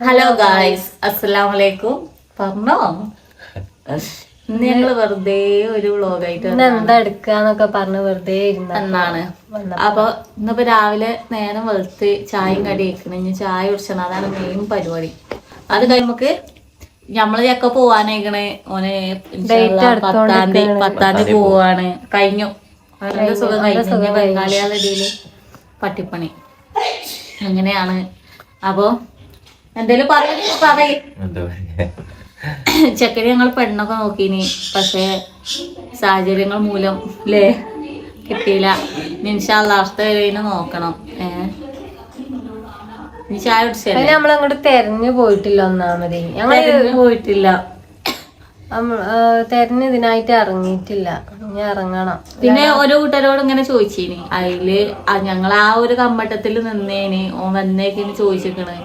Hello guys അസ്സലാം വലൈക്കും പറഞ്ഞോ? ഇന്ന് ഞങ്ങൾ വെറുതെ ഒരു വ്ളോഗായിട്ട് എന്താ എടുക്കാന്നൊക്കെ പറഞ്ഞ് വെറുതെ എന്നാണ് അപ്പൊ ഇന്നിപ്പോ രാവിലെ നേരം വെളുത്ത് ചായയും കടി വെക്കണം ഇനി ചായ കുടിച്ചണം. അതാണ് മെയിൻ പരിപാടി. അത് കഴിഞ്ഞ് നമുക്ക് നമ്മൾ ചക്ക ഓനെ ഓന് പത്താം തീയതി പത്താം തീയതി പോവാണ്. കഴിഞ്ഞു. അവരുടെ സുഖം കഴിഞ്ഞു. ബംഗാളികളുടെ ഇടയിൽ പട്ടിപ്പണി. അങ്ങനെയാണ്. അപ്പൊ എന്തേലും പറയ പറയ്. ചെക്കന് ഞങ്ങൾ പെണ്ണൊക്കെ നോക്കിനി. പക്ഷേ സാഹചര്യങ്ങൾ മൂലം അല്ലേ കിട്ടിയില്ല. നിൻഷാല്ല അവസ്ഥ വരെ നോക്കണം. ഏഹ് നമ്മളങ്ങോട്ട് തെരഞ്ഞു പോയിട്ടില്ല ഒന്നാമതി. ഞങ്ങൾ പോയിട്ടില്ല. തെരഞ്ഞ് ഇതിനായിട്ട് ഇറങ്ങിയിട്ടില്ല. ഇനി ഇറങ്ങണം. പിന്നെ ഓരോ കൂട്ടരോട് ഇങ്ങനെ ചോദിച്ചിനി. അതിൽ ഞങ്ങൾ ആ ഒരു കമ്മട്ടത്തിൽ നിന്നേന്. ഓൻ വന്നേക്കിന് ചോദിച്ചിക്കണ്.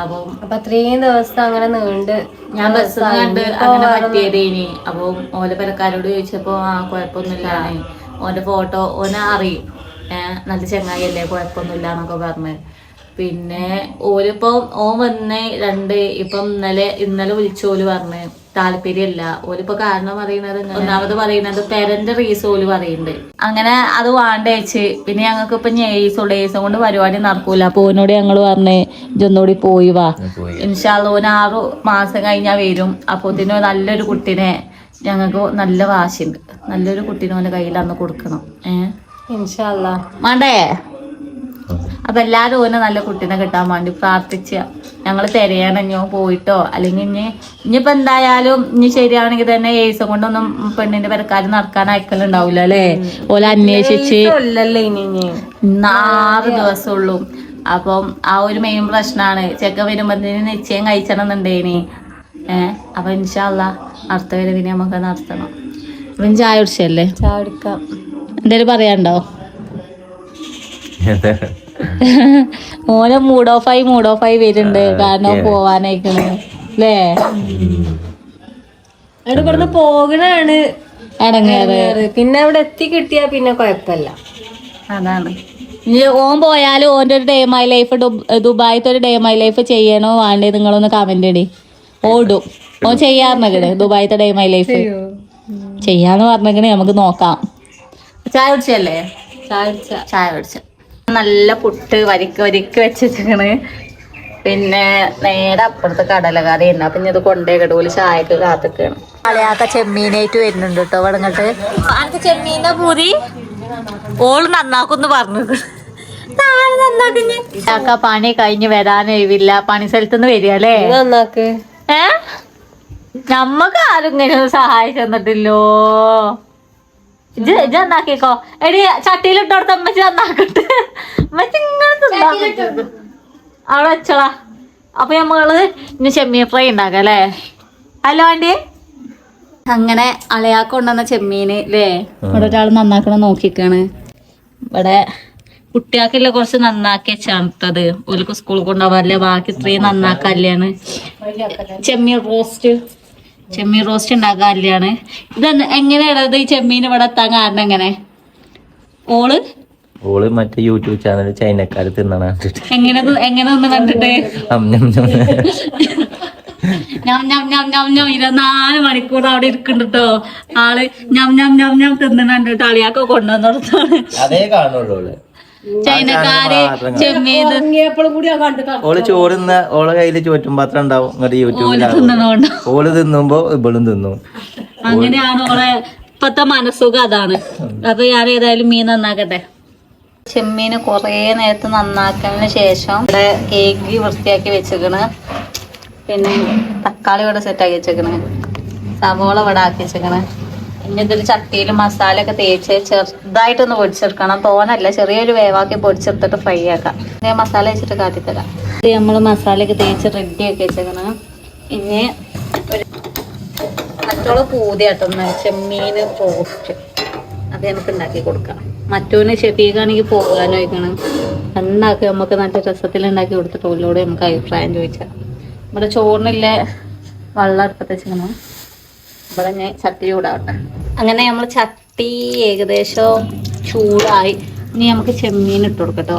അപ്പം അപ്പൊ അത്രയും ദിവസം അങ്ങനെ നീണ്ട് ഞാൻ ബസ് കണ്ട് അങ്ങനെ പറ്റിയതേനി. അപ്പൊ ഓലെ പെരക്കാരോട് ചോദിച്ചപ്പോ ആ കുഴപ്പമൊന്നുമില്ല ഓന്റെ ഫോട്ടോ ഓനെ അറിയും. ഏഹ് നല്ല ചങ്ങായിയല്ലേ കുഴപ്പമൊന്നുമില്ല എന്നൊക്കെ പറഞ്ഞ്. പിന്നെ ഓലിപ്പോ ഓൻ വന്ന് രണ്ട് ഇപ്പം ഇന്നലെ ഇന്നലെ വിളിച്ചോൽ പറഞ്ഞ്. താല്പര്യമില്ല. ഓലിപ്പോ കാരണം പറയുന്നത് ഒന്നാമത് പറയുന്നത് പെരന്റെ റീസ് ഓൽ പറയുന്നുണ്ട് അങ്ങനെ അത് വാണ്ടേച്ച്. പിന്നെ ഞങ്ങൾക്ക് ഇപ്പൊ ഏയ്സോ ഡേയ്സും കൊണ്ട് പരിപാടി നടക്കൂല. അപ്പൊ ഓനോട് ഞങ്ങൾ പറഞ്ഞ് ഇജൊന്നുകൂടി പോയി വാ. ഇൻഷാല്ല ഓൻ ആറു മാസം കഴിഞ്ഞാ വരും. അപ്പൊ ഇതിന് നല്ലൊരു കുട്ടിനെ ഞങ്ങൾക്ക് നല്ല വാശിയുണ്ട് നല്ലൊരു കുട്ടീനെ ഓന്റെ കയ്യിൽ അന്ന് കൊടുക്കണം. ഏഹ് ഇൻഷാല്ല. വേണ്ടേ അപ്പൊ എല്ലാരും ഓനെ നല്ല കുട്ടീനെ കിട്ടാൻ വേണ്ടി പ്രാർത്ഥിച്ച ഞങ്ങൾ തിരയാനഞ്ഞോ പോയിട്ടോ? അല്ലെങ്കിൽ ഇനി ഇനിയിപ്പോ എന്തായാലും ഇനി ശരിയാണെങ്കിൽ തന്നെ ഏസം കൊണ്ടൊന്നും പെണ്ണിന്റെ പെരക്കാര് നടക്കാൻ അയക്കലുണ്ടാവില്ല അല്ലേ? ഓല അന്വേഷിച്ച് ആറ് ദിവസമുള്ളൂ അപ്പം ആ ഒരു മെയിൻ പ്രശ്നമാണ് ചെക്ക വരുമ്പോഴത്തേന് നിശ്ചയം കഴിച്ചണമെന്നുണ്ടേനി ഏഹ് അപ്പൊ ഇൻഷാല്ല അടുത്ത വരവിന് നമുക്ക് നടത്തണം. അപ്പൊ ചായ കുടിച്ചല്ലേ? ചായ കുടിക്കാം. എന്തേലും പറയാണ്ടോ? ഓനെ മൂഡ് ഓഫ് ആയി മൂഡ് ഓഫ് ആയി വരുന്നുണ്ട്. കാരണം പോവാനായിക്കണ്. അല്ലേ അവിടെ ഇവിടുന്ന് പോകണാണ്. ഇടങ്ങേറ് പിന്നെ അവിടെ എത്തി കിട്ടിയാ പിന്നെ കൊഴപ്പല്ല അതാണ്. ഓൻ പോയാലും ഓന്റെ ഒരു ഡേ മൈ ലൈഫ് ദുബായത്തെ ഒരു ഡേ മൈ ലൈഫ് ചെയ്യണോ വേണ്ടേ നിങ്ങളൊന്ന് കമന്റ് ഇടി. ഓടും ഓൻ ചെയ്യാറുണ്ട് ദുബായത്തെ ഡേ മൈ ലൈഫ് ചെയ്യാന്ന് പറഞ്ഞെങ്കിൽ നമുക്ക് നോക്കാം. ചായ കുടിച്ചല്ലേ ചാടിച്ച ചായ കുടിച്ച നല്ല പുട്ട് വരിക്ക് വരിക്ക് വെച്ചിരിക്കണ്. പിന്നെ നേരെ അപ്പുറത്ത് കടലക്കറി ഉണ്ട്. അപ്പൊ ഇത് കൊണ്ടേ കടൂൽ ചായക്ക് കാത്തിക്കാണ്. കളിയാക്ക ചെമ്മീനായിട്ട് വരുന്നുണ്ട് കേട്ടോ വടങ്ങട്ട് അനക്ക് ചെമ്മീന്റെ പൂരി? ഓൾ നന്നാക്കുന്ന് പറഞ്ഞത് ചാക്ക പണി കഴിഞ്ഞ് വരാനൊഴിവില്ല പണി പണി സ്ഥലത്തുനിന്ന് വരിക അല്ലേ? നന്നാക്ക്. ഏ? നമ്മക്ക് ആരും ഇങ്ങനെ സഹായിച്ചു തന്നിട്ടില്ലോ. ഇജ് ഇജ് നന്നാക്കിക്കോ. എടി ചട്ടിയിലിട്ടോടത്ത് അമ്മച്ചി നന്നാക്കട്ടെ. അമ്മച്ചി ഇങ്ങനെ അവിടെ വെച്ചോളാ. അപ്പൊ നമ്മൾ ഇനി ചെമ്മീൻ ഫ്രൈ ഉണ്ടാക്കാം അല്ലേ? ഹലോ ആന്റി അങ്ങനെ അളയാക്ക കൊണ്ടുവന്ന ചെമ്മീന് അല്ലേ ഇവിടെ ഒരാൾ നന്നാക്കണം നോക്കിക്കാണ്. ഇവിടെ കുട്ടികൾക്കില്ല കുറച്ച് നന്നാക്കി ചേർത്തത്. ഓർക്ക് സ്കൂളിൽ കൊണ്ടുപോകാറില്ല ബാക്കി ഇത്രയും നന്നാക്കാല്ലാണ് ചെമ്മീൻ റോസ്റ്റ്. ചെമ്മീൻ റോസ്റ്റ് ഉണ്ടാക്കാറില്ലാണ് ഇത് എങ്ങനെയാണ് ഈ ചെമ്മീൻ ഇവിടെ എത്താൻ കാരണം എങ്ങനെ? ഓൾ? ഓൾ മറ്റേ യൂട്യൂബ് ചാനൽ ചൈനക്കാര് തിന്നണ കണ്ടിട്ട്. എങ്ങനെ എങ്ങനെ ഒന്ന് കണ്ടിട്ട്? ഞം ഞം. ഞം ഞം ഞം ഇരുപത്തിനാല് മണിക്കൂർ അവിടെ ഇരിക്കുന്നുട്ടോ ആൾ ഞം ഞം ഞം ഞം തിന്നുന്നുണ്ട് അളിയാക്ക കൊണ്ടുവന്നിടത്താണ്. അതേ കാണുള്ളൂ ചൈനക്കാര് ഓൾ ചോറുന്ന ഓളെ കയ്യിൽ ചോറ്റും പാത്രം ഉണ്ടാവും. ഇങ്ങോട്ട് യൂട്യൂബിലാണ് തിന്നണോണ്ട് ഓൾ തിന്നുമ്പോ ഇവളും തിന്നും. അങ്ങനെയാണ് ഓളെ ഇപ്പത്തെ മനസ്സുഖം അതാണ്. അപ്പൊ ഞാൻ ഏതായാലും മീൻ നന്നാക്കട്ടെ. ചെമ്മീന് കുറേ നേരത്തെ നന്നാക്കിയതിന് ശേഷം ഇവിടെ കേക്ക് വൃത്തിയാക്കി വെച്ചേക്കണ്. പിന്നെ തക്കാളി ഇവിടെ സെറ്റാക്കി വെച്ചേക്കണ്. സവോള ഇവിടെ ആക്കി വെച്ചേക്കണ്. ഇനി ഇതൊരു ചട്ടിയിൽ മസാല ഒക്കെ തേച്ച് ചെറുതായിട്ടൊന്ന് പൊടിച്ചെടുക്കണം. തോനല്ല ചെറിയൊരു വേവാക്കി പൊടിച്ചെടുത്തിട്ട് ഫ്രൈ ആക്കാം. മസാല വെച്ചിട്ട് കാട്ടിത്തരാം ഇത് നമ്മൾ മസാലയൊക്കെ തേച്ച് റെഡി ആക്കി വെച്ചേക്കണം. ഇനി ഒരു മറ്റുള്ള പൂതിയാട്ടൊന്ന് ചെമ്മീൻ റോസ്റ്റ് അത് നമുക്ക് ഉണ്ടാക്കി കൊടുക്കാം. മറ്റോന് ഷെഫീഖാണെങ്കിൽ പോകാനോ വയ്ക്കണം എന്നാക്കി നമുക്ക് നല്ല രസത്തിൽ ഉണ്ടാക്കി കൊടുത്തിട്ട് ഓലോട് നമുക്ക് അഭിപ്രായം ചോദിച്ചാൽ നമ്മുടെ ചോറിനില്ല വെള്ളം അടുപ്പത്ത് ഞാൻ ചട്ടി ചൂടാവട്ടെ. അങ്ങനെ നമ്മൾ ചട്ടി ഏകദേശം ചൂടായി. ഇനി നമുക്ക് ചെമ്മീൻ ഇട്ട് കൊടുക്കട്ടോ.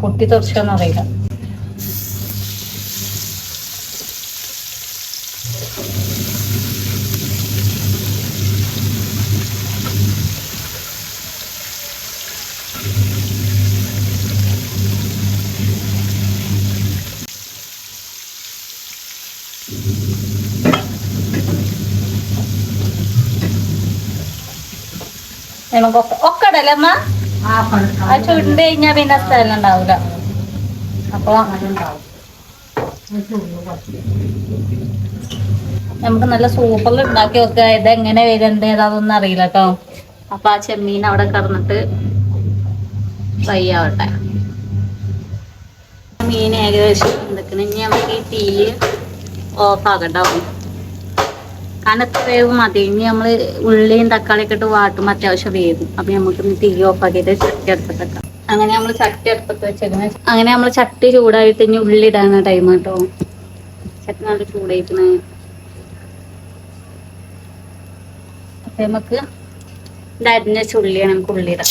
പൊട്ടി തുറച്ചോന്ന് അറിയില്ല. ഒക്കെ ഇടല്ലേ അമ്മ? ആ ചുണ്ട് കഴിഞ്ഞാ പിന്നെ സ്ഥലം ഉണ്ടാവില്ല അപ്പൊ നമുക്ക് നല്ല സൂപ്പറിൽ ഉണ്ടാക്കി വെക്കുക ഇത് എങ്ങനെ വരുന്നത് ഏതാതൊന്നും അറിയില്ല കേട്ടോ അപ്പൊ ആ ചെമ്മീൻ അവിടെ കറന്നിട്ട് ഫ്രൈ ആവട്ടെ. മീൻ ഏകദേശം എന്തൊക്കെ ഇനി നമുക്ക് ഈ തീ ഓഫ് ആക്കണ്ടാവും എത്ര വേവ് മതി. ഇനി നമ്മൾ ഉള്ളിയും തക്കാളിയൊക്കെ ഇട്ട് വാട്ടും അത്യാവശ്യം വേവും. അപ്പൊ നമുക്ക് തീ ഓഫ് ആക്കിയിട്ട് ചട്ടി അടുപ്പത്തൊക്കെ അങ്ങനെ നമ്മൾ ചട്ടി അടുപ്പത്ത് വെച്ചിരുന്നു അങ്ങനെ നമ്മൾ ചട്ടി ചൂടായിട്ട് ഇനി ഉള്ളി ഇടാന ടൈം കേട്ടോ ചട്ടി നല്ല ചൂടായിക്കണേ. അപ്പൊ നമുക്ക് ഇത് അരിഞ്ഞ ചുള്ളിയാണ് നമുക്ക് ഉള്ളിയിടാം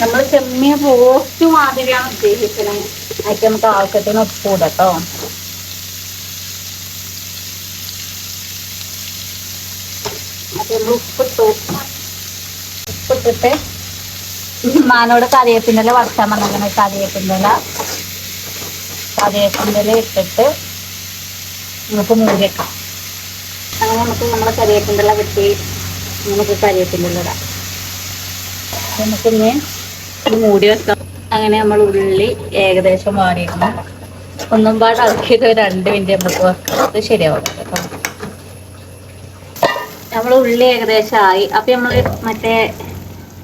നമ്മൾ ചെമ്മിയ പോസ്റ്റ് മാതിരിയാണ് ഉദ്ദേശിക്കുന്നത് അതിന് നമുക്ക് ആവശ്യത്തിന് ഉപ്പ് കേട്ടോ ഉപ്പിട്ടിട്ട് ഉമ്മാനോട് കറിവേപ്പിന്റെ ഇല വറുക്കാൻ പറഞ്ഞങ്ങനെ കറിവേപ്പിന്റെ ഇട്ടിട്ട് നമുക്ക് മൂടി വെക്കാം. അങ്ങനെ നമുക്ക് നമ്മളെ കറിവേപ്പിന്റെ ഇല കിട്ടി നമുക്ക് കറിവേപ്പിന്റെ ഇല ഇടാം നമുക്കിന്ന് മൂടി വെക്കാം. അങ്ങനെ നമ്മൾ ഉള്ളി ഏകദേശം മാറിയിരുന്നു ഒന്നും പാട് ഇളക്കിയിട്ട് രണ്ട് മിനിറ്റ് നമുക്ക് വെക്കാം. അത് ശരിയാവും കേട്ടോ. നമ്മൾ ഉള്ളി ഏകദേശം ആയി. അപ്പൊ നമ്മൾ മറ്റേ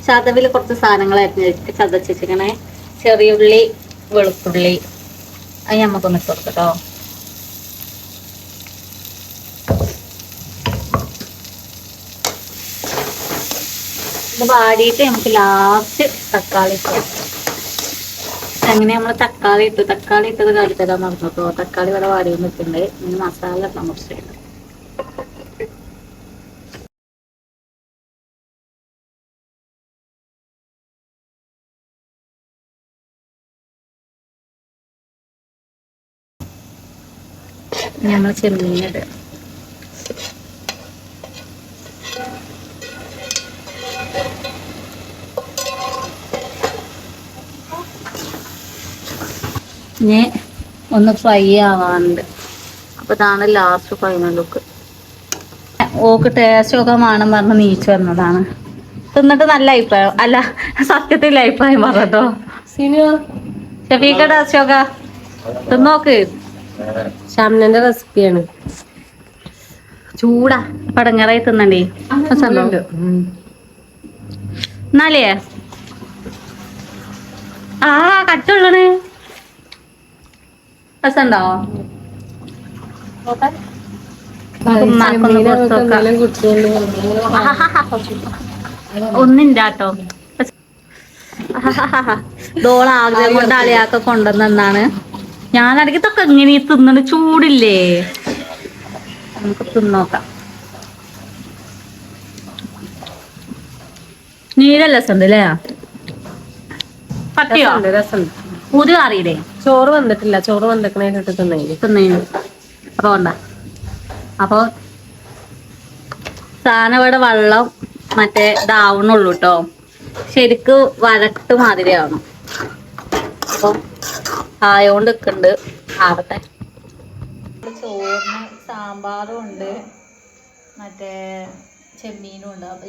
ചതവിൽ കുറച്ച് സാധനങ്ങളായിരുന്നു ചതച്ചിരിക്കണേ ചെറിയ ഉള്ളി വെളുത്തുള്ളി. അത് നമുക്കൊന്ന് ഇട്ട് കൊടുക്കാം ഇത് വാടിയിട്ട് നമുക്ക് ലാസ്റ്റ് തക്കാളി ഇട്ട് അങ്ങനെ നമ്മൾ തക്കാളി ഇട്ടു. തക്കാളി ഇട്ടത് കാണിത്തരാൻ മറന്നു. തക്കാളി ഇവിടെ വാടി നിൽക്കുന്നുണ്ട് ഇനി മസാല ഇടാൻ കുറച്ചുണ്ട് നമ്മൾ ചെമ്മീനിട് ഇനി ഒന്ന് ഫ്രൈ ആവാനുണ്ട്. അപ്പൊ ഇതാണ് last final look okay taste ഒക്കെ വേണം പറഞ്ഞ് നീച്ചു വന്നതാണ്. തിന്നിട്ട് നല്ല അഭിപ്രായം. അല്ല സത്യത്തിൽ അഭിപ്രായം പറഞ്ഞോ ഷഫീക്ക ടേസ്റ്റ് ഒക്കെ? തിന്നോക്ക്. ഷംനന്റെ റെസിപ്പിയാണ് ചൂടാ. പടങ്ങറായി തിന്നണ്ടേ? എന്നാലേ? ആ കട്ടുള്ളണേ രസമുണ്ടോ ഒന്നില്ലാട്ടോ ഡോൾ ആഗ്രഹം. കൊണ്ട് അളിയാക്ക കൊണ്ടുവന്നാണ് ഞാനടക്കി ഇതൊക്കെ ഇങ്ങനെ തിന്നണ് തിന്നണ ചൂടില്ലേ? നമുക്ക് തിന്നോക്കാം. നീരല്ല രസമുണ്ട് അല്ലേ? പട്ടിയോ? രസമുണ്ട്. പുതിയ അറിയില്ലേ ചോറ് വന്നിട്ടില്ല. ചോറ് വന്നിട്ട് തിന്നേന്. തിന്നേനു. അപ്പൊ കൊണ്ട. അപ്പൊ സാധനം ഇവിടെ വെള്ളം മറ്റേ ഇതാവണുള്ളൂ കേട്ടോ ശരിക്ക് വരട്ട് മാതിരിയാവണം. അപ്പൊ ആയോണ്ട് നിൽക്കുന്നുണ്ട് ആവട്ടെ. ചോറിന് സാമ്പാറും ഉണ്ട്. മറ്റേ ചെമ്മീനും ഉണ്ട്. അപ്പൊ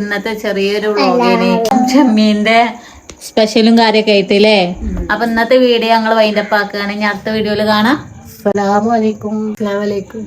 ഇന്നത്തെ ചെറിയൊരു വ്ളോഗിനേക്കും ചെമ്മീന്റെ സ്പെഷ്യലും കാര്യമൊക്കെ ആയിട്ടില്ലേ? അപ്പൊ ഇന്നത്തെ വീഡിയോ ഞങ്ങൾ വൈൻഡപ്പ് ആക്കുകയാണെങ്കിൽ അടുത്ത വീഡിയോയിൽ കാണാം. അസ്സലാമു അലൈക്കും. അസ്സലാമു അലൈക്കും.